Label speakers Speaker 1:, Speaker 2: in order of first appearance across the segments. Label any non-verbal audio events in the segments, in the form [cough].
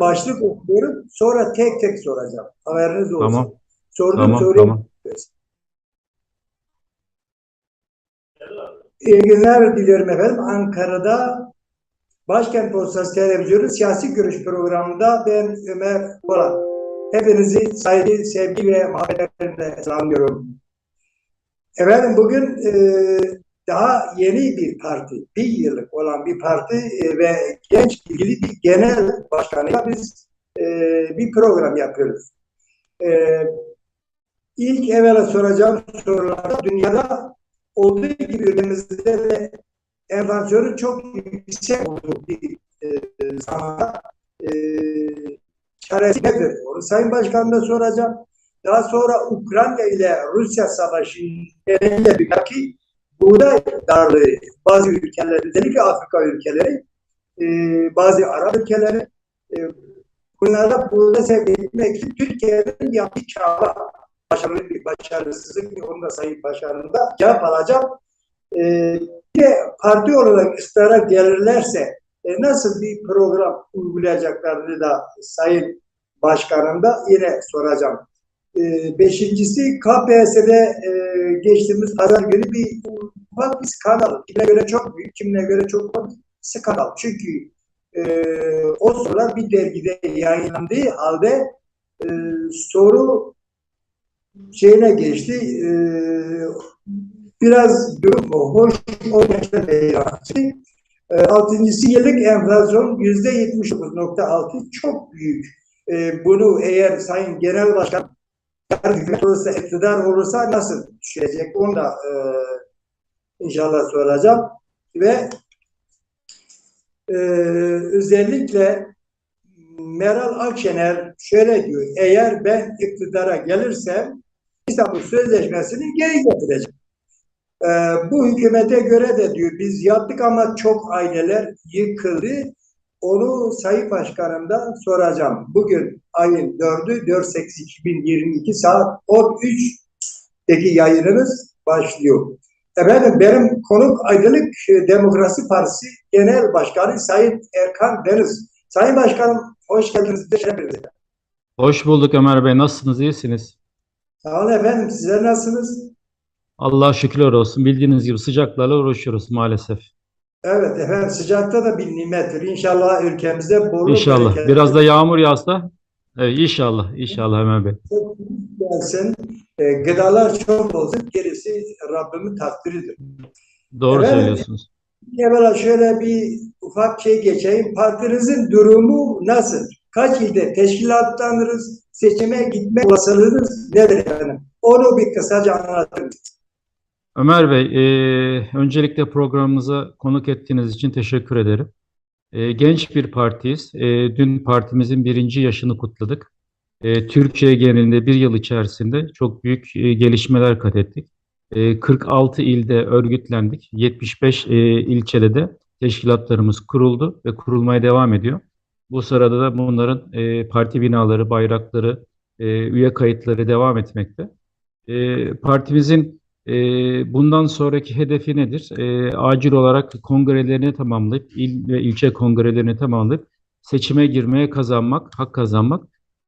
Speaker 1: Başlık okuyorum. Sonra tek tek soracağım. Haberiniz olsun.
Speaker 2: Tamam.
Speaker 1: Sordum
Speaker 2: Tamam,
Speaker 1: sorayım.
Speaker 2: tamam.
Speaker 1: İyi günler diliyorum efendim. Ankara'da Başkent Postası Televizyonu Siyasi Görüş programında ben Ömer Polat. Hepinizi saygı, sevgi ve muhabbetlerimle selamlıyorum. Efendim bugün e, daha yeni bir parti, bir yıllık olan bir parti e, ve genç ilgili bir genel başkanıyla biz e, bir program yapıyoruz. E, ilk evvela soracağım sorularda dünyada olduğu gibi ülkemizde de enflasyonun çok yüksek olduğu bir e, zamanda çaresi nedir? Onu Sayın Başkan'da soracağım. Daha sonra Ukrayna ile Rusya savaşı nedeniyle bir ki buğday darlığı bazı ülkeler, özellikle Afrika ülkeleri, e, bazı Arap ülkeleri e, bunlarda buğday etmek için Türkiye'nin yaptığı çaba başarılı bir başarısızlık bir onu da Sayın Başkanım'da cevap alacağım. Ee, bir de parti olarak ıstara gelirlerse e, nasıl bir program uygulayacaklarını da Sayın Başkanım'da yine soracağım. Ee, beşincisi KPSS'de e, geçtiğimiz pazar günü bir ufak bir skandal. Kimine göre çok büyük, kimine göre çok ufak skandal. Çünkü e, o sorular bir dergide yayınlandığı halde e, soru şeyine geçti. E, biraz durum hoş olmayan bir e, Altıncısı yıllık enflasyon yüzde 79.6 çok büyük. E, bunu eğer Sayın Genel Başkan hükümet olursa, iktidar olursa nasıl düşecek? Onu da e, inşallah soracağım. Ve e, özellikle Meral Akşener şöyle diyor. Eğer ben iktidara gelirsem İstanbul Sözleşmesi'ni geri getireceğim. Ee, bu hükümete göre de diyor biz yaptık ama çok aileler yıkıldı. Onu Sayın Başkanım'dan soracağım. Bugün ayın 4'ü 4-8-2022 saat 13'teki yayınımız başlıyor. Efendim benim konuk Aydınlık Demokrasi Partisi Genel Başkanı Sayın Erkan Deniz. Sayın Başkanım hoş geldiniz.
Speaker 2: Hoş bulduk Ömer Bey. Nasılsınız? İyisiniz?
Speaker 1: Sağ olun efendim. Sizler nasılsınız?
Speaker 2: Allah şükürler olsun. Bildiğiniz gibi sıcaklarla uğraşıyoruz maalesef.
Speaker 1: Evet efendim sıcakta da bir nimettir. İnşallah ülkemizde bolluk
Speaker 2: İnşallah.
Speaker 1: bereket
Speaker 2: Biraz da yağmur yağsa. Evet, inşallah. İnşallah Ömer Bey.
Speaker 1: gelsin. E, gıdalar çok olsun. Gerisi Rabbimin takdiridir.
Speaker 2: Doğru
Speaker 1: Evet.
Speaker 2: söylüyorsunuz.
Speaker 1: Evvela şöyle bir ufak şey geçeyim. Partinizin durumu nasıl? Kaç ilde teşkilatlanırız? Seçime gitme olasılığınız nedir efendim? Onu bir kısaca anlatır mısınız?
Speaker 2: Ömer Bey, e, öncelikle programımıza konuk ettiğiniz için teşekkür ederim. E, genç bir partiyiz. E, dün partimizin birinci yaşını kutladık. E, Türkiye genelinde bir yıl içerisinde çok büyük e, gelişmeler kat ettik. E, 46 ilde örgütlendik. 75 e, ilçede de teşkilatlarımız kuruldu ve kurulmaya devam ediyor. Bu sırada da bunların e, parti binaları, bayrakları, e, üye kayıtları devam etmekte. E, partimizin bundan sonraki hedefi nedir? E, acil olarak kongrelerini tamamlayıp, il ve ilçe kongrelerini tamamlayıp seçime girmeye kazanmak, hak kazanmak.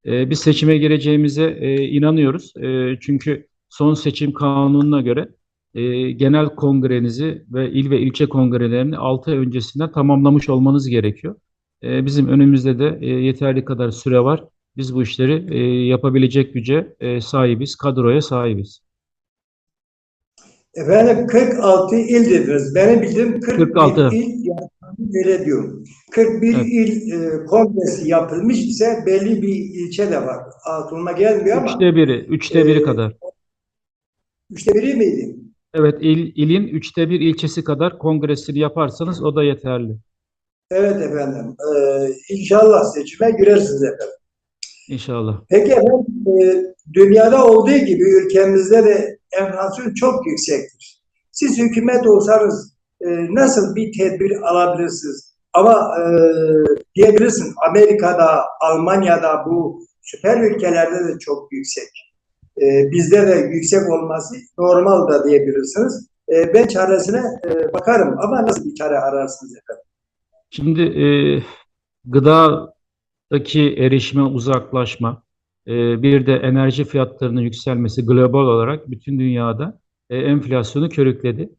Speaker 2: E, biz seçime gireceğimize e, inanıyoruz. Çünkü son seçim kanununa göre e, genel kongrenizi ve il ve ilçe kongrelerini 6 ay öncesinden tamamlamış olmanız gerekiyor. E, bizim önümüzde de e, yeterli kadar süre var. Biz bu işleri e, yapabilecek güce e, sahibiz, kadroya sahibiz.
Speaker 1: Efendim 46 il dediniz. Benim bildiğim 41
Speaker 2: 46.
Speaker 1: il yani öyle diyorum. 41
Speaker 2: Evet.
Speaker 1: il e, kongresi yapılmış ise belli bir ilçe de var. Aklıma gelmiyor ama
Speaker 2: Üçte biri, üçte biri
Speaker 1: e,
Speaker 2: kadar.
Speaker 1: üçte biri miydi?
Speaker 2: Evet, il, ilin üçte bir ilçesi kadar kongresini yaparsanız o da yeterli.
Speaker 1: Evet efendim. Ee, inşallah seçime girersiniz efendim.
Speaker 2: İnşallah.
Speaker 1: Peki efendim e, dünyada olduğu gibi ülkemizde de enflasyon çok yüksektir. Siz hükümet olsanız e, nasıl bir tedbir alabilirsiniz? Ama e, diyebilirsin Amerika'da, Almanya'da bu süper ülkelerde de çok yüksek. E, bizde de yüksek olması normal da diyebilirsiniz. E, ben çaresine e, bakarım ama nasıl bir çare ararsınız efendim?
Speaker 2: Şimdi e, gıdadaki erişime uzaklaşma, e, bir de enerji fiyatlarının yükselmesi global olarak bütün dünyada e, enflasyonu körükledi.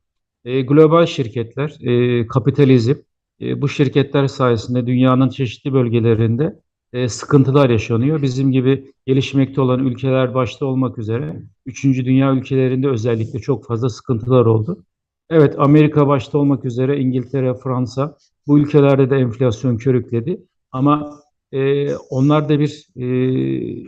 Speaker 2: E, global şirketler, e, kapitalizm, bu şirketler sayesinde dünyanın çeşitli bölgelerinde sıkıntılar yaşanıyor. Bizim gibi gelişmekte olan ülkeler başta olmak üzere, üçüncü dünya ülkelerinde özellikle çok fazla sıkıntılar oldu. Evet, Amerika başta olmak üzere İngiltere, Fransa, bu ülkelerde de enflasyon körükledi. Ama e, onlarda bir e,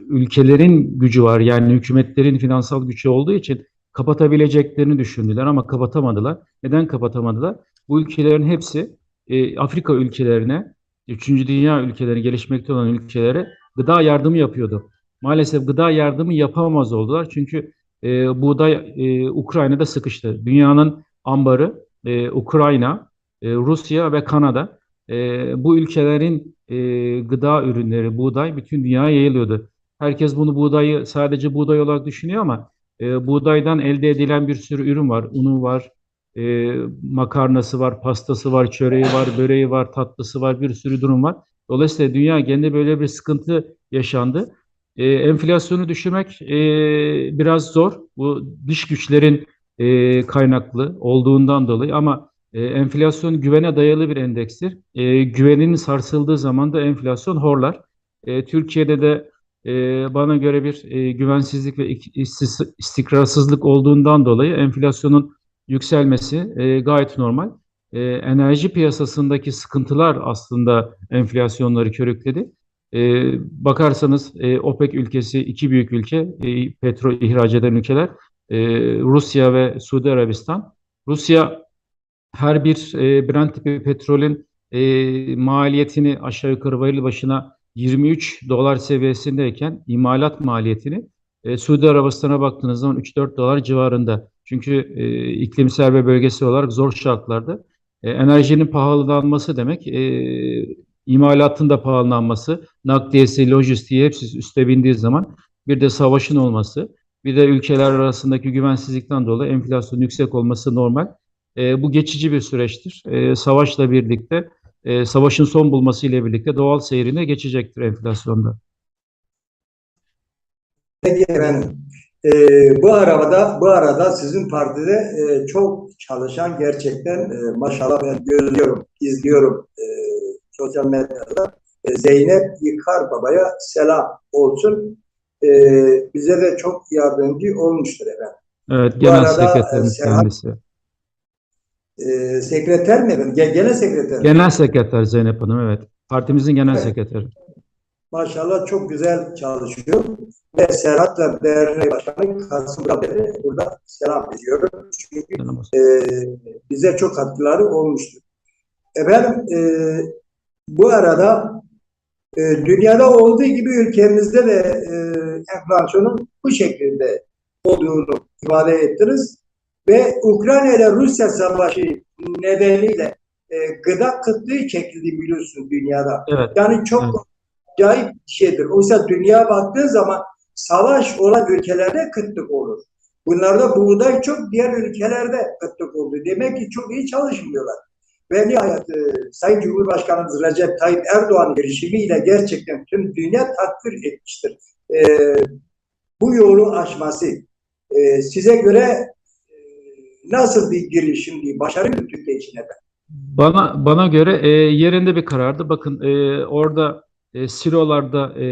Speaker 2: ülkelerin gücü var. Yani hükümetlerin finansal gücü olduğu için kapatabileceklerini düşündüler ama kapatamadılar. Neden kapatamadılar? Bu ülkelerin hepsi e, Afrika ülkelerine, üçüncü dünya ülkeleri, gelişmekte olan ülkelere gıda yardımı yapıyordu. Maalesef gıda yardımı yapamaz oldular. Çünkü e, buğday e, Ukrayna'da sıkıştı. Dünyanın ambarı e, Ukrayna, e, Rusya ve Kanada. E, bu ülkelerin e, gıda ürünleri, buğday bütün dünyaya yayılıyordu. Herkes bunu buğdayı sadece buğday olarak düşünüyor ama e, buğdaydan elde edilen bir sürü ürün var. Unu var, e, makarnası var, pastası var, çöreği var, böreği var, tatlısı var, bir sürü durum var. Dolayısıyla dünya genelinde böyle bir sıkıntı yaşandı. Enflasyonu düşürmek biraz zor. Bu dış güçlerin kaynaklı olduğundan dolayı ama e, enflasyon güvene dayalı bir endekstir. E, güvenin sarsıldığı zaman da enflasyon horlar. E, Türkiye'de de e, bana göre bir e, güvensizlik ve istikrarsızlık olduğundan dolayı enflasyonun yükselmesi e, gayet normal. E, enerji piyasasındaki sıkıntılar aslında enflasyonları körükledi. E, bakarsanız e, OPEC ülkesi iki büyük ülke, e, petrol ihraç eden ülkeler e, Rusya ve Suudi Arabistan. Rusya her bir e, Brent tipi petrolün e, maliyetini aşağı yukarı varil başına 23 dolar seviyesindeyken imalat maliyetini e, Suudi Arabistan'a baktığınız zaman 3-4 dolar civarında. Çünkü e, iklimsel ve bölgesel olarak zor şartlarda e, enerjinin pahalanması demek e, imalatın da pahalanması, nakliyesi, lojistiği hepsi üste bindiği zaman bir de savaşın olması, bir de ülkeler arasındaki güvensizlikten dolayı enflasyon yüksek olması normal. E, bu geçici bir süreçtir. E, savaşla birlikte, e, savaşın son bulması ile birlikte doğal seyrine geçecektir enflasyonda.
Speaker 1: Efendim. E, bu arada bu arada sizin partide e, çok çalışan gerçekten e, maşallah ben görüyorum, izliyorum e, sosyal medyada. E, Zeynep Yıkar Baba'ya selam olsun. E, bize de çok yardımcı olmuştur efendim.
Speaker 2: Evet, genel sekreterimiz
Speaker 1: e, Serhat-
Speaker 2: kendisi.
Speaker 1: E, sekreter mi efendim? Genel sekreter. mi?
Speaker 2: Genel sekreter Zeynep Hanım, evet. Partimizin genel
Speaker 1: Evet.
Speaker 2: sekreteri.
Speaker 1: Maşallah çok güzel çalışıyor. Ve Serhat'la Derneği Başkanı Kasım Rabel'e burada selam ediyorum. Çünkü
Speaker 2: olsun.
Speaker 1: e, bize çok katkıları olmuştur. Efendim e, bu arada e, dünyada olduğu gibi ülkemizde de e, enflasyonun bu şekilde olduğunu ifade ettiniz. Ve Ukrayna ile Rusya savaşı nedeniyle e, gıda kıtlığı çekildi biliyorsunuz dünyada.
Speaker 2: Evet,
Speaker 1: Yani çok
Speaker 2: Evet.
Speaker 1: acayip bir şeydir. Oysa dünya baktığı zaman savaş olan ülkelerde kıtlık olur. Bunlarda buğday çok, diğer ülkelerde kıtlık oldu. Demek ki çok iyi çalışmıyorlar. Ve nihayet e, Sayın Cumhurbaşkanımız Recep Tayyip Erdoğan girişimiyle gerçekten tüm dünya takdir etmiştir. E, bu yolu aşması e, size göre nasıl bir girişim, bir başarı mı Türkiye için efendim?
Speaker 2: Bana bana göre e, yerinde bir karardı. Bakın e, orada e, silolarda, e,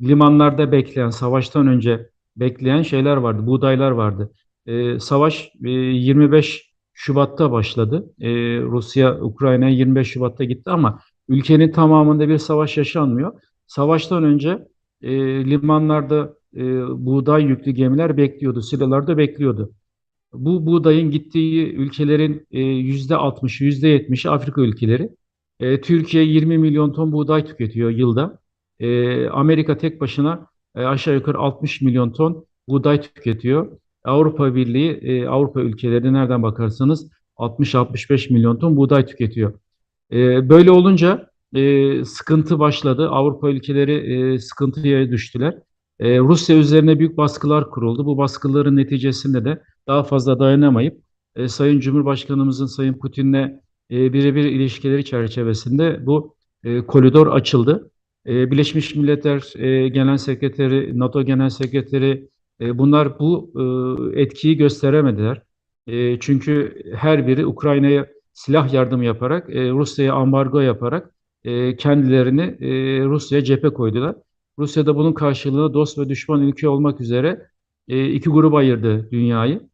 Speaker 2: limanlarda bekleyen, savaştan önce bekleyen şeyler vardı, buğdaylar vardı. E, savaş e, 25 Şubat'ta başladı. E, Rusya Ukrayna'ya 25 Şubat'ta gitti ama ülkenin tamamında bir savaş yaşanmıyor. Savaştan önce e, limanlarda e, buğday yüklü gemiler bekliyordu, silolarda bekliyordu. Bu buğdayın gittiği ülkelerin e, yüzde 60'ı, yüzde 70'i Afrika ülkeleri. E, Türkiye 20 milyon ton buğday tüketiyor yılda. E, Amerika tek başına aşağı yukarı 60 milyon ton buğday tüketiyor. Avrupa Birliği, Avrupa ülkeleri nereden bakarsanız 60-65 milyon ton buğday tüketiyor. Böyle olunca sıkıntı başladı. Avrupa ülkeleri sıkıntıya düştüler. E, Rusya üzerine büyük baskılar kuruldu. Bu baskıların neticesinde de daha fazla dayanamayıp e, Sayın Cumhurbaşkanımızın Sayın Putin'le e, birebir ilişkileri çerçevesinde bu e, koridor açıldı. E, Birleşmiş Milletler e, Genel Sekreteri, NATO Genel Sekreteri e, bunlar bu e, etkiyi gösteremediler. E, çünkü her biri Ukrayna'ya silah yardımı yaparak, e, Rusya'ya ambargo yaparak e, kendilerini e, Rusya'ya cephe koydular. Rusya da bunun karşılığında dost ve düşman ülke olmak üzere e, iki gruba ayırdı dünyayı.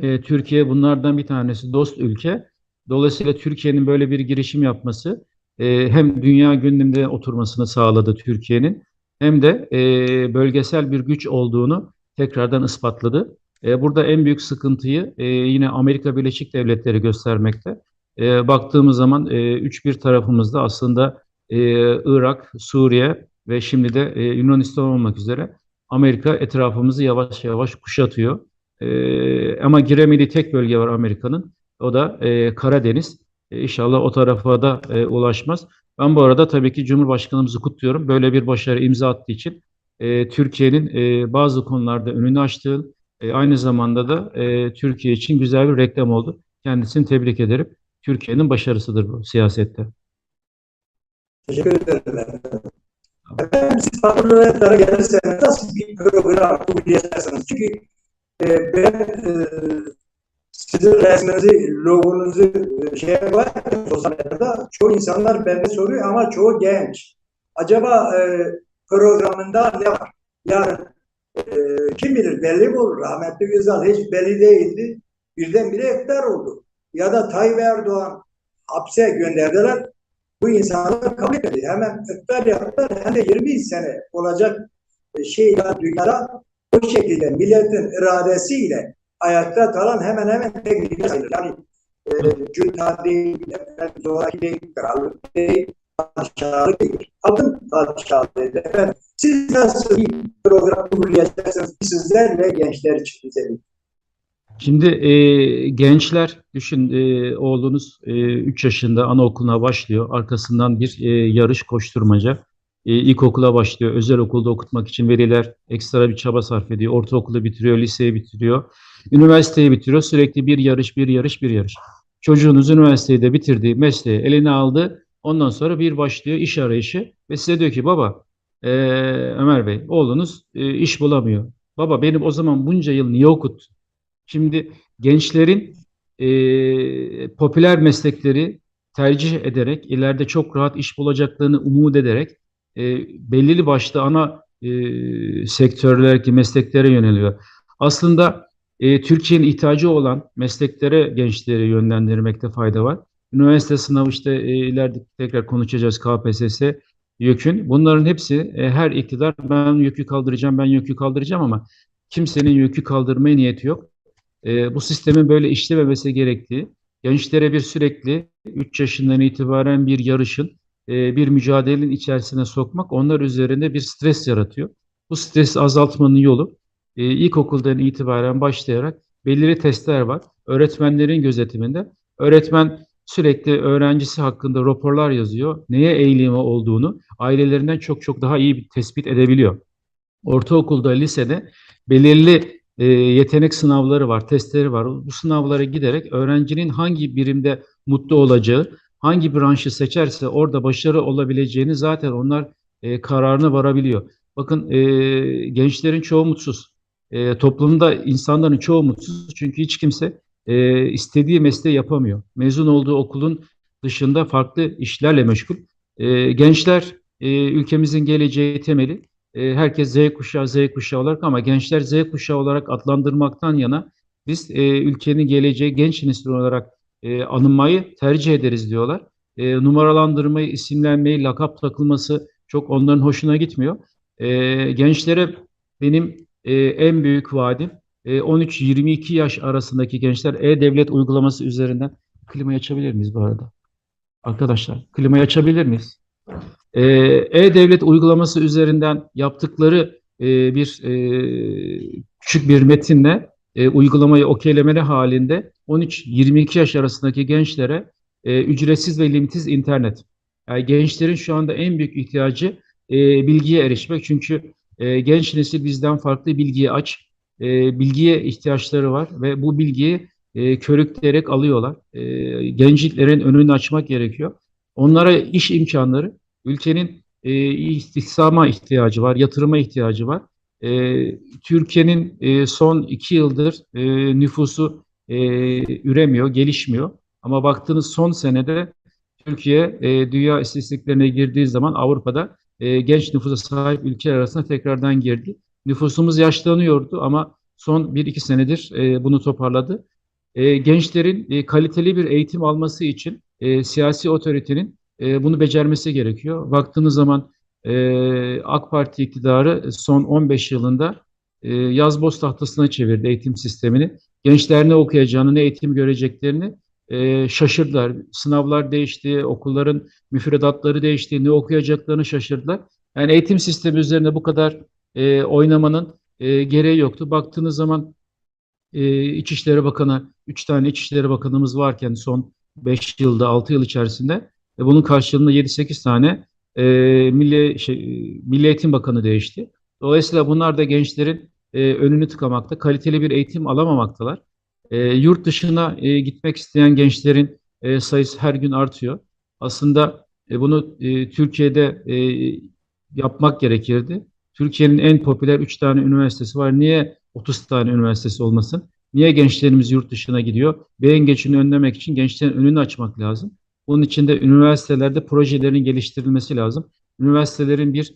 Speaker 2: E, Türkiye bunlardan bir tanesi dost ülke. Dolayısıyla Türkiye'nin böyle bir girişim yapması e, hem dünya gündeminde oturmasını sağladı Türkiye'nin hem de e, bölgesel bir güç olduğunu tekrardan ispatladı. E, burada en büyük sıkıntıyı e, yine Amerika Birleşik Devletleri göstermekte. E, baktığımız zaman e, üç bir tarafımızda aslında e, Irak, Suriye ve şimdi de e, Yunanistan olmak üzere Amerika etrafımızı yavaş yavaş kuşatıyor. E, ama giremediği tek bölge var Amerika'nın. O da e, Karadeniz. E, inşallah o tarafa da e, ulaşmaz. Ben bu arada tabii ki Cumhurbaşkanımızı kutluyorum. Böyle bir başarı imza attığı için e, Türkiye'nin e, bazı konularda önünü açtığı, e, aynı zamanda da e, Türkiye için güzel bir reklam oldu. Kendisini tebrik ederim. Türkiye'nin başarısıdır bu siyasette.
Speaker 1: Teşekkür ederim. Efendim. Siz parlamentolara gelirseniz nasıl bir program uygulayacaksınız? Çünkü e, ben e, sizin resminizi, logonuzu e, şeye var sosyal medyada çoğu insanlar bende soruyor ama çoğu genç. Acaba e, programında ne var? Yarın e, kim bilir belli mi olur? Rahmetli Özal hiç belli değildi. Birdenbire iktidar oldu. Ya da Tayyip Erdoğan hapse gönderdiler. Bu insanlar kabul etmedi. Hemen iktidar yaptılar. Hem de 20 sene olacak şey ya dünyada bu şekilde milletin iradesiyle ayakta kalan hemen hemen tek bir sayılır. Yani e, cüta değil, efendim, zoraki değil, krallık değil, padişahlık değil. Adım padişahlığı değil. Efendim, siz nasıl bir program uygulayacaksınız sizler ve gençler için bize
Speaker 2: Şimdi e, gençler düşün e, oğlunuz e, 3 yaşında anaokuluna başlıyor. Arkasından bir e, yarış koşturmaca. E, ilkokula başlıyor. Özel okulda okutmak için veliler ekstra bir çaba sarf ediyor. Ortaokulu bitiriyor, liseyi bitiriyor. Üniversiteyi bitiriyor. Sürekli bir yarış, bir yarış, bir yarış. Çocuğunuz üniversiteyi de bitirdi, mesleği eline aldı. Ondan sonra bir başlıyor iş arayışı ve size diyor ki baba e, Ömer Bey oğlunuz e, iş bulamıyor. Baba benim o zaman bunca yıl niye okuttun? Şimdi gençlerin e, popüler meslekleri tercih ederek, ileride çok rahat iş bulacaklarını umut ederek e, belirli başlı ana e, sektörlerdeki mesleklere yöneliyor. Aslında e, Türkiye'nin ihtiyacı olan mesleklere gençleri yönlendirmekte fayda var. Üniversite sınavı işte e, ileride tekrar konuşacağız KPSS, YÖK'ün. Bunların hepsi e, her iktidar ben yükü kaldıracağım, ben yükü kaldıracağım ama kimsenin yükü kaldırmaya niyeti yok e, bu sistemin böyle işlememesi gerektiği, gençlere bir sürekli 3 yaşından itibaren bir yarışın, e, bir mücadelenin içerisine sokmak onlar üzerinde bir stres yaratıyor. Bu stresi azaltmanın yolu e, ilkokuldan itibaren başlayarak belirli testler var. Öğretmenlerin gözetiminde. Öğretmen sürekli öğrencisi hakkında raporlar yazıyor. Neye eğilimi olduğunu ailelerinden çok çok daha iyi bir tespit edebiliyor. Ortaokulda, lisede belirli e, yetenek sınavları var, testleri var. Bu sınavlara giderek öğrencinin hangi birimde mutlu olacağı, hangi branşı seçerse orada başarı olabileceğini zaten onlar e, kararını varabiliyor. Bakın e, gençlerin çoğu mutsuz. E, toplumda insanların çoğu mutsuz çünkü hiç kimse e, istediği mesleği yapamıyor. Mezun olduğu okulun dışında farklı işlerle meşgul. E, gençler e, ülkemizin geleceği temeli e, herkes Z kuşağı Z kuşağı olarak ama gençler Z kuşağı olarak adlandırmaktan yana biz e, ülkenin geleceği genç nesil olarak e, anılmayı tercih ederiz diyorlar. E, numaralandırmayı, isimlenmeyi, lakap takılması çok onların hoşuna gitmiyor. E, gençlere benim e, en büyük vaadim e, 13-22 yaş arasındaki gençler e-devlet uygulaması üzerinden klimayı açabilir miyiz bu arada? Arkadaşlar klimayı açabilir miyiz? Ee, E-Devlet uygulaması üzerinden yaptıkları e, bir e, küçük bir metinle e, uygulamayı okeylemeli halinde 13-22 yaş arasındaki gençlere ücretsiz ve limitsiz internet. Yani gençlerin şu anda en büyük ihtiyacı bilgiye erişmek. Çünkü genç nesil bizden farklı bilgiye aç, bilgiye ihtiyaçları var ve bu bilgiyi e, körükleyerek alıyorlar. Gençlerin önünü açmak gerekiyor. Onlara iş imkanları, ülkenin e, istihdama ihtiyacı var, yatırıma ihtiyacı var. E, Türkiye'nin e, son iki yıldır e, nüfusu e, üremiyor, gelişmiyor. Ama baktığınız son senede Türkiye e, dünya istatistiklerine girdiği zaman Avrupa'da e, genç nüfusa sahip ülkeler arasında tekrardan girdi. Nüfusumuz yaşlanıyordu ama son bir iki senedir e, bunu toparladı. E, gençlerin e, kaliteli bir eğitim alması için e, siyasi otoritenin e, bunu becermesi gerekiyor. Baktığınız zaman e, AK Parti iktidarı son 15 yılında e, yaz boz tahtasına çevirdi eğitim sistemini. Gençler ne okuyacağını, ne eğitim göreceklerini e, şaşırdılar. Sınavlar değişti, okulların müfredatları değişti, ne okuyacaklarını şaşırdılar. Yani eğitim sistemi üzerine bu kadar e, oynamanın e, gereği yoktu. Baktığınız zaman e, İçişleri Bakanı, 3 tane İçişleri Bakanımız varken son 5 yılda, 6 yıl içerisinde e, bunun karşılığında 7-8 tane e, Milli, şey, Milli Eğitim Bakanı değişti. Dolayısıyla bunlar da gençlerin e, önünü tıkamakta, kaliteli bir eğitim alamamaktalar. E, yurt dışına e, gitmek isteyen gençlerin e, sayısı her gün artıyor. Aslında e, bunu e, Türkiye'de e, yapmak gerekirdi. Türkiye'nin en popüler 3 tane üniversitesi var. Niye 30 tane üniversitesi olmasın? Niye gençlerimiz yurt dışına gidiyor? Beyin geçini önlemek için gençlerin önünü açmak lazım. Bunun için de üniversitelerde projelerin geliştirilmesi lazım. Üniversitelerin bir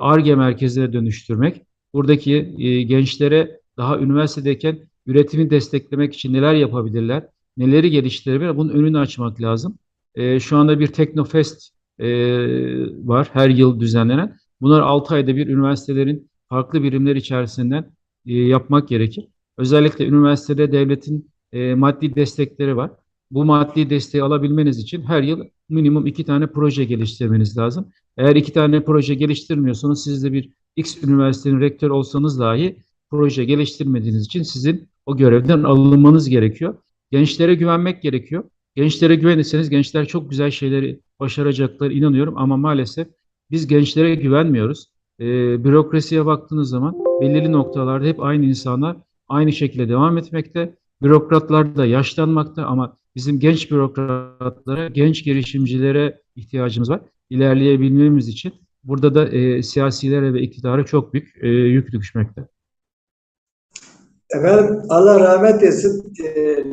Speaker 2: ARGE e merkezine dönüştürmek. Buradaki e, gençlere daha üniversitedeyken üretimi desteklemek için neler yapabilirler, neleri geliştirebilir, bunun önünü açmak lazım. E, şu anda bir Teknofest e, var her yıl düzenlenen. Bunlar 6 ayda bir üniversitelerin farklı birimler içerisinden e, yapmak gerekir. Özellikle üniversitede devletin e, maddi destekleri var. Bu maddi desteği alabilmeniz için her yıl minimum iki tane proje geliştirmeniz lazım. Eğer iki tane proje geliştirmiyorsanız siz de bir X üniversitenin rektör olsanız dahi proje geliştirmediğiniz için sizin o görevden alınmanız gerekiyor. Gençlere güvenmek gerekiyor. Gençlere güvenirseniz gençler çok güzel şeyleri başaracaklar inanıyorum ama maalesef biz gençlere güvenmiyoruz. E, bürokrasiye baktığınız zaman belirli noktalarda hep aynı insanlar aynı şekilde devam etmekte. Bürokratlar da yaşlanmakta ama bizim genç bürokratlara, genç girişimcilere ihtiyacımız var. İlerleyebilmemiz için burada da e, siyasilere ve iktidara çok büyük e, yük düşmekte.
Speaker 1: Efendim Allah rahmet etsin.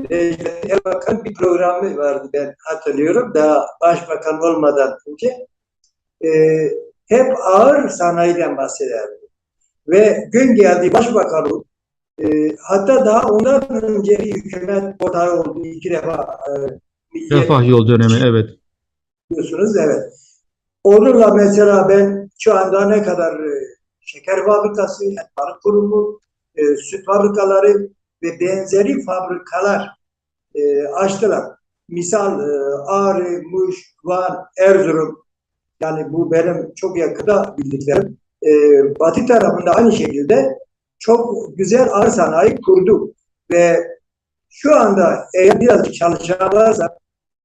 Speaker 1: Necdet Erbakan bir programı vardı ben hatırlıyorum. Daha başbakan olmadan önce. E, hep ağır sanayiden bahsederdi. Ve gün geldi başbakan e, hatta daha ondan önce bir hükümet ortağı oldu iki defa. E,
Speaker 2: Refah yol dönemi evet.
Speaker 1: Diyorsunuz evet. Onunla mesela ben şu anda ne kadar e, şeker fabrikası, balık kurumu, e, süt fabrikaları ve benzeri fabrikalar e, açtılar. Misal e, Ağrı, Muş, Van, Erzurum yani bu benim çok yakında bildiklerim. E, batı tarafında aynı şekilde çok güzel ağır sanayi kurdu. Ve şu anda eğer biraz çalışırlarsa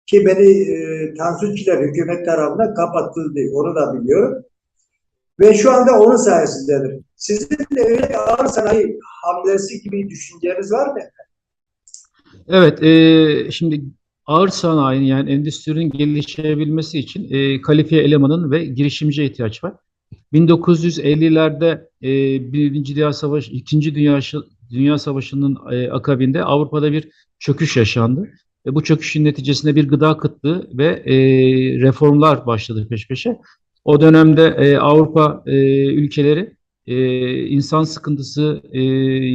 Speaker 1: ki beni e, Tansuçiler hükümet tarafından kapatıldı. Onu da biliyorum. Ve şu anda onun sayesindedir. Sizin de öyle ağır sanayi hamlesi gibi düşünceniz var mı?
Speaker 2: Evet, e, şimdi ağır sanayinin yani endüstrinin gelişebilmesi için e, kalifiye elemanın ve girişimciye ihtiyaç var. 1950'lerde e, Birinci Dünya Savaşı, İkinci Dünya, Dünya Savaşı'nın e, akabinde Avrupa'da bir çöküş yaşandı. Ve bu çöküşün neticesinde bir gıda kıtlığı ve e, reformlar başladı peş peşe. O dönemde e, Avrupa e, ülkeleri e, insan sıkıntısı e,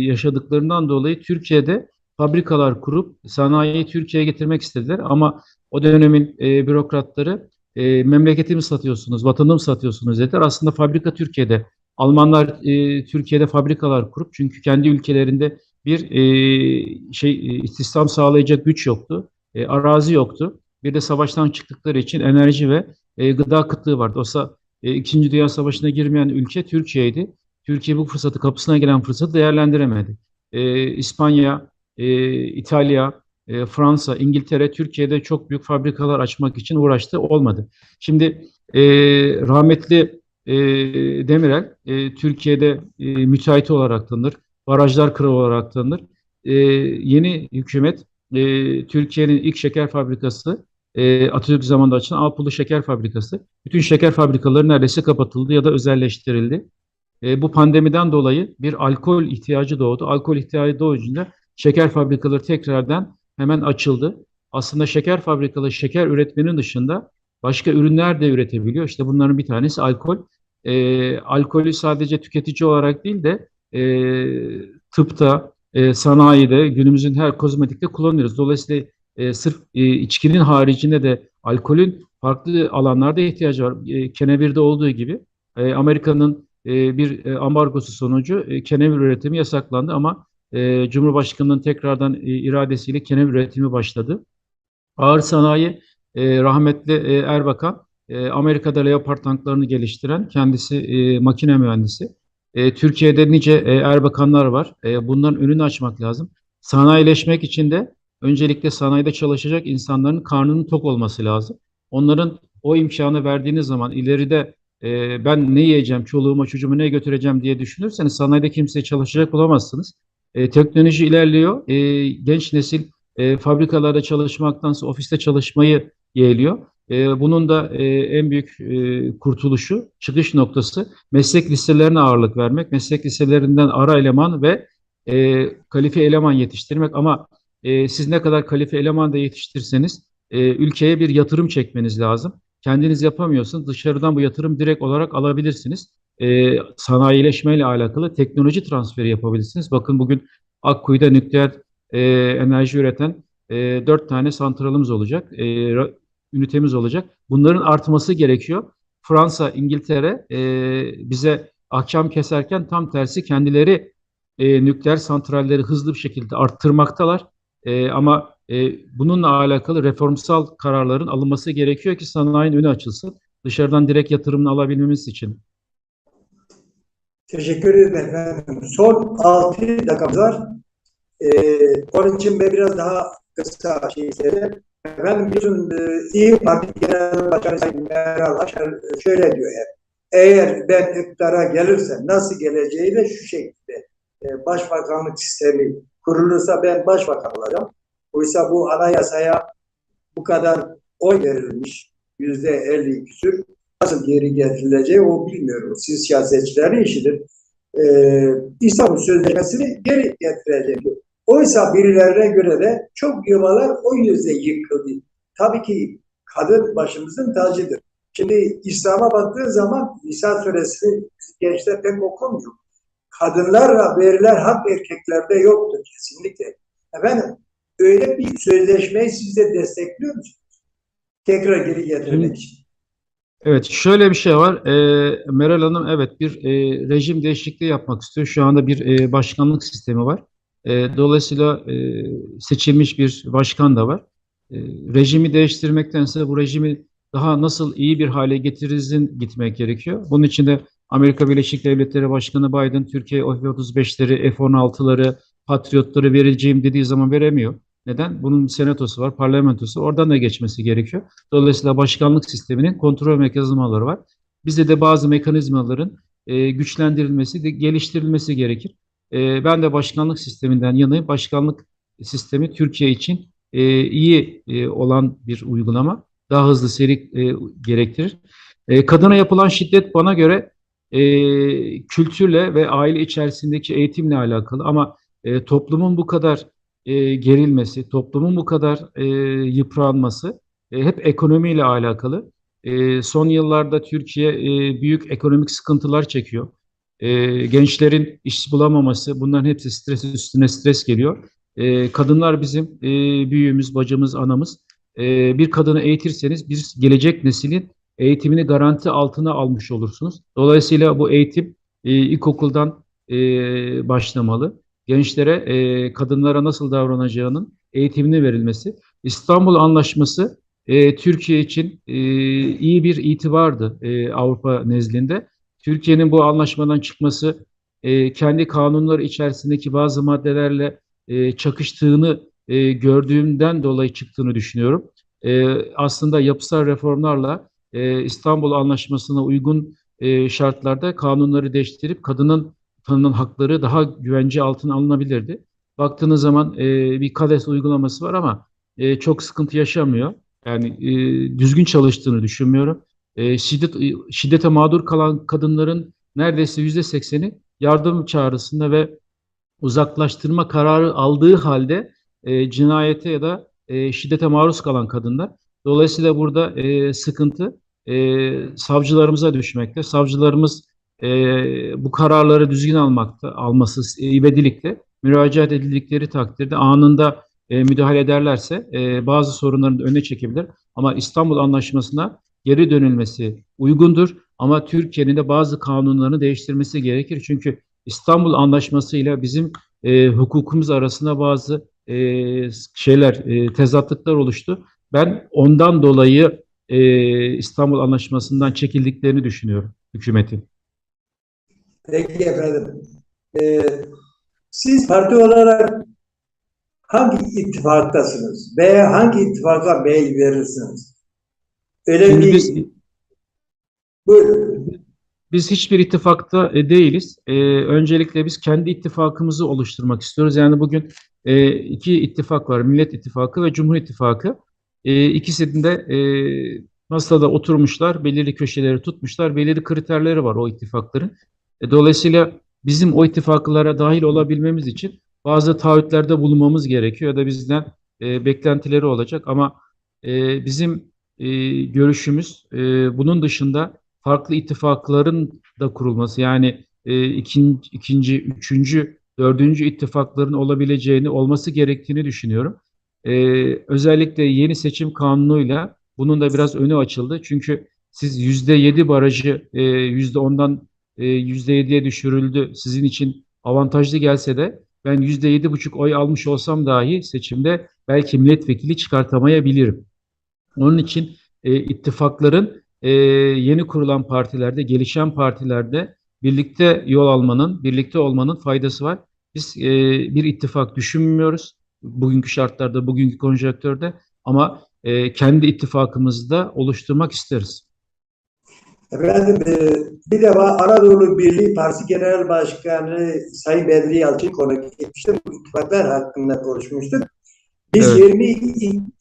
Speaker 2: yaşadıklarından dolayı Türkiye'de fabrikalar kurup sanayiyi Türkiye'ye getirmek istediler. Ama o dönemin e, bürokratları e, memleketimi satıyorsunuz, vatanımı satıyorsunuz dediler. Aslında fabrika Türkiye'de. Almanlar e, Türkiye'de fabrikalar kurup çünkü kendi ülkelerinde bir e, şey e, istihdam sağlayacak güç yoktu. E, arazi yoktu. Bir de savaştan çıktıkları için enerji ve e, gıda kıtlığı vardı. Oysa e, İkinci Dünya Savaşı'na girmeyen ülke Türkiye'ydi. Türkiye bu fırsatı, kapısına gelen fırsatı değerlendiremedi. E, İspanya, e, İtalya, e, Fransa, İngiltere Türkiye'de çok büyük fabrikalar açmak için uğraştı. Olmadı. Şimdi e, rahmetli e, Demirel e, Türkiye'de e, müteahhit olarak tanınır. Barajlar kralı olarak tanınır. E, yeni hükümet e, Türkiye'nin ilk şeker fabrikası e, Atatürk zamanında açılan Alpulu Şeker Fabrikası. Bütün şeker fabrikaları neredeyse kapatıldı ya da özelleştirildi. E, bu pandemiden dolayı bir alkol ihtiyacı doğdu. Alkol ihtiyacı doğunca şeker fabrikaları tekrardan hemen açıldı. Aslında şeker fabrikaları şeker üretmenin dışında başka ürünler de üretebiliyor. İşte bunların bir tanesi alkol. E, alkolü sadece tüketici olarak değil de e, tıpta, e, sanayide, günümüzün her kozmetikte kullanıyoruz. Dolayısıyla e, sırf e, içkinin haricinde de alkolün farklı alanlarda ihtiyacı var. E, kenevirde olduğu gibi e, Amerika'nın e, bir e, ambargosu sonucu e, kenevir üretimi yasaklandı ama e, Cumhurbaşkanı'nın tekrardan e, iradesiyle kenevir üretimi başladı. Ağır sanayi e, rahmetli e, Erbakan e, Amerika'da Leopard tanklarını geliştiren kendisi e, makine mühendisi. E, Türkiye'de nice e, Erbakanlar var. E, bunların önünü açmak lazım. Sanayileşmek için de öncelikle sanayide çalışacak insanların karnının tok olması lazım. Onların o imkanı verdiğiniz zaman ileride e, ben ne yiyeceğim, çoluğuma çocuğuma ne götüreceğim diye düşünürseniz sanayide kimseye çalışacak bulamazsınız. E, teknoloji ilerliyor. E, genç nesil e, fabrikalarda çalışmaktansa ofiste çalışmayı yeğliyor. E, bunun da e, en büyük e, kurtuluşu, çıkış noktası meslek liselerine ağırlık vermek, meslek liselerinden ara eleman ve e, kalifiye eleman yetiştirmek. Ama e, siz ne kadar kalifiye eleman da yetiştirseniz ülkeye bir yatırım çekmeniz lazım. Kendiniz yapamıyorsunuz, dışarıdan bu yatırım direkt olarak alabilirsiniz. E, sanayileşmeyle alakalı teknoloji transferi yapabilirsiniz. Bakın bugün Akkuyu'da nükleer enerji üreten e, dört tane santralımız olacak, ünitemiz olacak. Bunların artması gerekiyor. Fransa, İngiltere e, bize ahkam keserken tam tersi kendileri e, nükleer santralleri hızlı bir şekilde arttırmaktalar. E, ama e, bununla alakalı reformsal kararların alınması gerekiyor ki sanayinin önü açılsın. Dışarıdan direkt yatırımını alabilmemiz için.
Speaker 1: Teşekkür ederim efendim. Son 6 dakikamız var. Ee, onun için ben biraz daha kısa şey isterim. Efendim biliyorsun e, İyi Parti Genel Başkanı Meral Akşener şöyle diyor hep. Eğer ben iktidara gelirsem nasıl geleceği de şu şekilde. E, başbakanlık sistemi kurulursa ben başbakan olacağım. Oysa bu anayasaya bu kadar oy verilmiş. Yüzde elli küsür. Nasıl geri getirileceği o bilmiyorum. Siz siyasetçilerin işidir. Ee, İstanbul Sözleşmesi'ni geri getirecek. Oysa birilerine göre de çok yuvalar o yüzden yıkıldı. Tabii ki kadın başımızın tacıdır. Şimdi İslam'a baktığı zaman İsa suresini gençler pek okumuyor. Kadınlarla verilen hak erkeklerde yoktur kesinlikle. Efendim öyle bir sözleşmeyi siz de destekliyor musunuz? Tekrar geri getirmek için.
Speaker 2: Evet, şöyle bir şey var. E, Meral Hanım evet bir e, rejim değişikliği yapmak istiyor. Şu anda bir e, başkanlık sistemi var. E, dolayısıyla e, seçilmiş bir başkan da var. E, rejimi değiştirmektense bu rejimi daha nasıl iyi bir hale getirizin gitmek gerekiyor. Bunun için de Amerika Birleşik Devletleri Başkanı Biden Türkiye F-35'leri, F-16'ları, Patriotları vereceğim dediği zaman veremiyor. Neden? Bunun senatosu var, parlamentosu. Oradan da geçmesi gerekiyor. Dolayısıyla başkanlık sisteminin kontrol mekanizmaları var. Bizde de bazı mekanizmaların e, güçlendirilmesi, de, geliştirilmesi gerekir. E, ben de başkanlık sisteminden yanayım. Başkanlık sistemi Türkiye için e, iyi e, olan bir uygulama. Daha hızlı seri e, gerektirir. E, kadına yapılan şiddet bana göre e, kültürle ve aile içerisindeki eğitimle alakalı ama e, toplumun bu kadar e, gerilmesi, toplumun bu kadar e, yıpranması e, hep ekonomiyle alakalı. E, son yıllarda Türkiye e, büyük ekonomik sıkıntılar çekiyor. E, gençlerin iş bulamaması, bunların hepsi stres üstüne stres geliyor. E, kadınlar bizim e, büyüğümüz, bacımız, anamız. E, bir kadını eğitirseniz bir gelecek neslin eğitimini garanti altına almış olursunuz. Dolayısıyla bu eğitim e, ilkokuldan e, başlamalı gençlere, e, kadınlara nasıl davranacağının eğitimini verilmesi. İstanbul Anlaşması e, Türkiye için e, iyi bir itibardı e, Avrupa nezdinde. Türkiye'nin bu anlaşmadan çıkması e, kendi kanunları içerisindeki bazı maddelerle e, çakıştığını e, gördüğümden dolayı çıktığını düşünüyorum. E, aslında yapısal reformlarla e, İstanbul Anlaşması'na uygun e, şartlarda kanunları değiştirip kadının tanınan hakları daha güvence altına alınabilirdi. baktığınız zaman e, bir KADES uygulaması var ama e, çok sıkıntı yaşamıyor. Yani e, düzgün çalıştığını düşünmüyorum. E, şiddet şiddete mağdur kalan kadınların neredeyse yüzde sekseni yardım çağrısında ve uzaklaştırma kararı aldığı halde e, cinayete ya da e, şiddete maruz kalan kadınlar. Dolayısıyla burada e, sıkıntı e, savcılarımıza düşmekte. Savcılarımız e, bu kararları düzgün almakta, alması ivedilikle müracaat edildikleri takdirde anında e, müdahale ederlerse e, bazı sorunların önüne çekebilir. Ama İstanbul Anlaşması'na geri dönülmesi uygundur. Ama Türkiye'nin de bazı kanunlarını değiştirmesi gerekir. Çünkü İstanbul Anlaşması ile bizim e, hukukumuz arasında bazı e, şeyler, e, tezatlıklar oluştu. Ben ondan dolayı e, İstanbul Anlaşması'ndan çekildiklerini düşünüyorum hükümetin.
Speaker 1: Peki efendim. Ee, siz parti olarak hangi ittifaktasınız? Veya hangi ittifaka mail verirsiniz? Öyle
Speaker 2: Şimdi biz
Speaker 1: Buyurun.
Speaker 2: Biz hiçbir ittifakta e, değiliz. E, öncelikle biz kendi ittifakımızı oluşturmak istiyoruz. Yani bugün e, iki ittifak var. Millet İttifakı ve Cumhur İttifakı. E, ikisinde e, masada oturmuşlar, belirli köşeleri tutmuşlar, belirli kriterleri var o ittifakların. E, dolayısıyla bizim o ittifaklara dahil olabilmemiz için bazı taahhütlerde bulunmamız gerekiyor ya da bizden e, beklentileri olacak. Ama e, bizim e, görüşümüz e, bunun dışında farklı ittifakların da kurulması yani e, ikinci, ikinci, üçüncü, dördüncü ittifakların olabileceğini, olması gerektiğini düşünüyorum. E, özellikle yeni seçim kanunuyla bunun da biraz önü açıldı. Çünkü siz yüzde yedi barajı e, yüzde ondan e, yüzde yediye düşürüldü. Sizin için avantajlı gelse de ben yüzde yedi buçuk oy almış olsam dahi seçimde belki milletvekili çıkartamayabilirim. Onun için e, ittifakların e, yeni kurulan partilerde, gelişen partilerde birlikte yol almanın, birlikte olmanın faydası var. Biz e, bir ittifak düşünmüyoruz bugünkü şartlarda, bugünkü konjonktörde ama e, kendi ittifakımızı da oluşturmak isteriz.
Speaker 1: Efendim e, bir defa Anadolu Birliği Partisi Genel Başkanı Sayın Bedri Yalçın konuk etmişti. Bu ittifaklar hakkında konuşmuştuk. Biz
Speaker 2: Evet.
Speaker 1: 20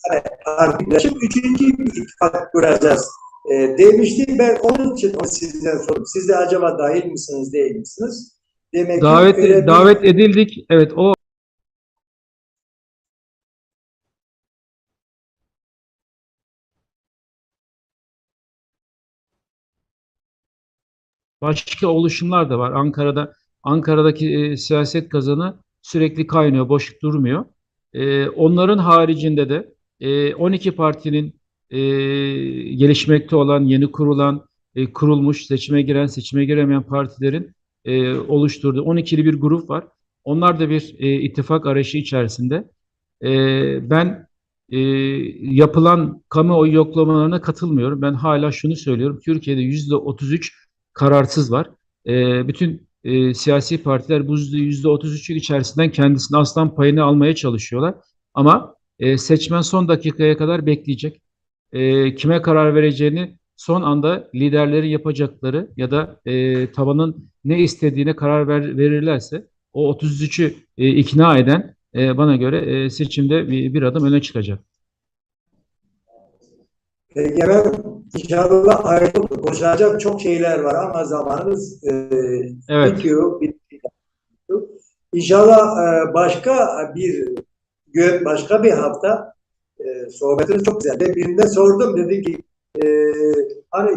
Speaker 1: tane parti birleşip üçüncü bir ittifak kuracağız e, demişti. Ben onun için onu sizden sordum. Siz de acaba dahil misiniz, değil misiniz? Demek ki
Speaker 2: Davet
Speaker 1: öyle bir-
Speaker 2: davet edildik. Evet o başka oluşumlar da var. Ankara'da Ankara'daki e, siyaset kazanı sürekli kaynıyor, boş durmuyor. E, onların haricinde de e, 12 partinin e, gelişmekte olan, yeni kurulan, e, kurulmuş, seçime giren, seçime giremeyen partilerin e, oluşturduğu 12'li bir grup var. Onlar da bir e, ittifak arayışı içerisinde. E, ben e, yapılan kamuoyu yoklamalarına katılmıyorum. Ben hala şunu söylüyorum. Türkiye'de yüzde 33 kararsız var. E, bütün e, siyasi partiler bu yüzde 33'ün içerisinden kendisine aslan payını almaya çalışıyorlar. Ama e, seçmen son dakikaya kadar bekleyecek. E, kime karar vereceğini son anda liderlerin yapacakları ya da e, tabanın ne istediğine karar ver, verirlerse o 33'ü e, ikna eden e, bana göre e, seçimde bir, bir adım öne çıkacak.
Speaker 1: Peki inşallah ayrılıp konuşacak çok şeyler var ama zamanımız e,
Speaker 2: Evet.
Speaker 1: bitiyor. bitiyor. İnşallah e, başka bir gün, başka bir hafta e, sohbetiniz çok güzel. Ben birinde sordum dedi ki e, hani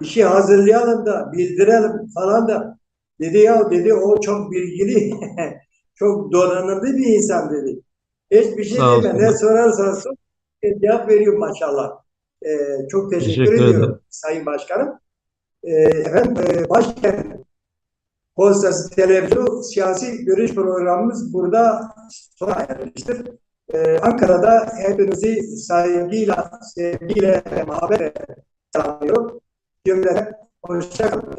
Speaker 1: işi hazırlayalım da bildirelim falan da dedi ya dedi o çok bilgili [laughs] çok donanımlı bir insan dedi. Hiçbir şey deme ne sorarsan sor cevap veriyor maşallah. E, çok teşekkür,
Speaker 2: Teşekkür
Speaker 1: ediyorum
Speaker 2: ederim.
Speaker 1: Sayın Başkanım. E, efendim e, başkent Postası Televizyon siyasi görüş programımız burada sona ermiştir. Ee, Ankara'da hepinizi saygıyla, sevgiyle, muhabbetle selamlıyorum. Cümlene hoşça kalın.